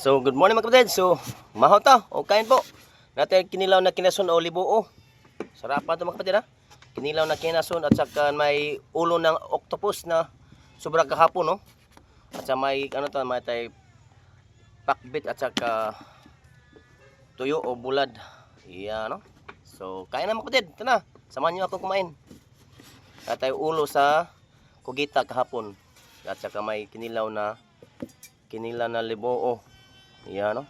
So, good morning mga kapatid. So, mahaw ta. O kain po. Natin kinilaw na kinason o libuo. Sarap pa ito mga kapatid ha. Kinilaw na kinason at saka may ulo ng octopus na sobrang kahapon no. At saka may ano to, may tay pakbit at saka tuyo o bulad. Iya no. So, kain na mga kapatid. Ito na. Samahan niyo ako kumain. At tayo ulo sa kugita kahapon. At saka may kinilaw na kinilaw na libuo. Yan, no?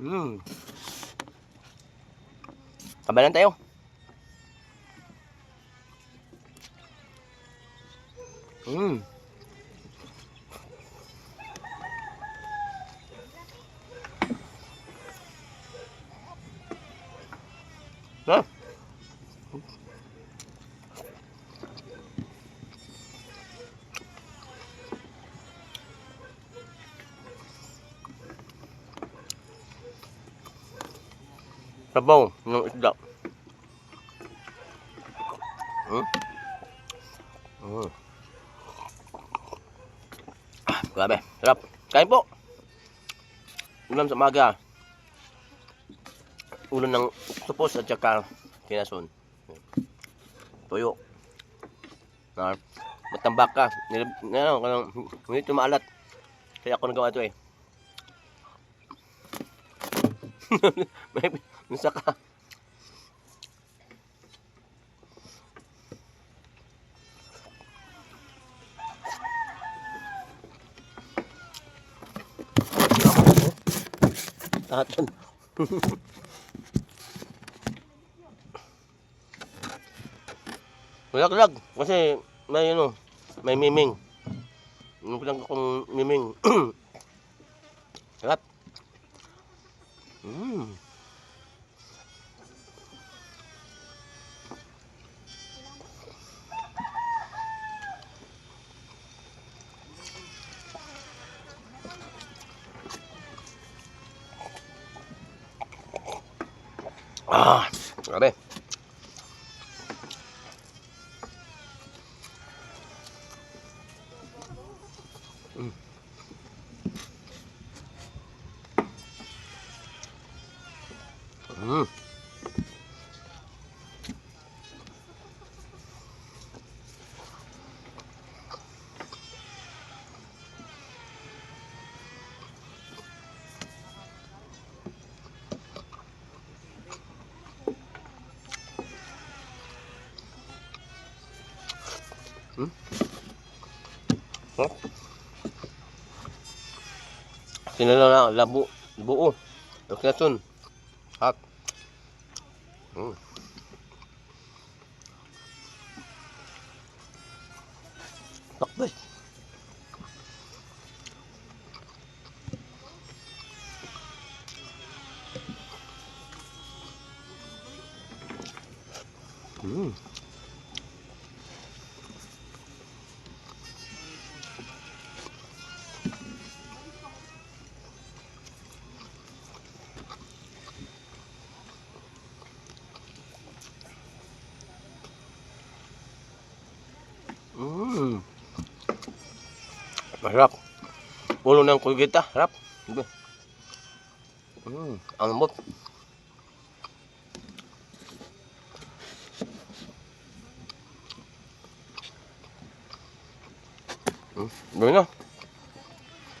Hmm. Kabalan tayo. Hmm. Ha? Sabaw ng isda. Hmm? Hmm. Ah, grabe. Sarap. Kain po. Ulam sa maga. Ulo ng octopus at saka kinason. Tuyo. Na matambak ka. Nilab, ano, kanang, hindi ito maalat. Kaya ako nagawa ito eh. May isa ka. Taton. Lag-lag. Kasi may ano, may miming. Yung pinag akong miming. Sarap. Mm. Ah, grabe. Mm. Mm. Hmm? Oh. Sinala na labo, buo. Doknasun. Hot. Mm. Takbay. Mm. Mm. Masarap. Ulo ng kulgita. Harap. Mm. Ang lambot. Mm. Gawin na.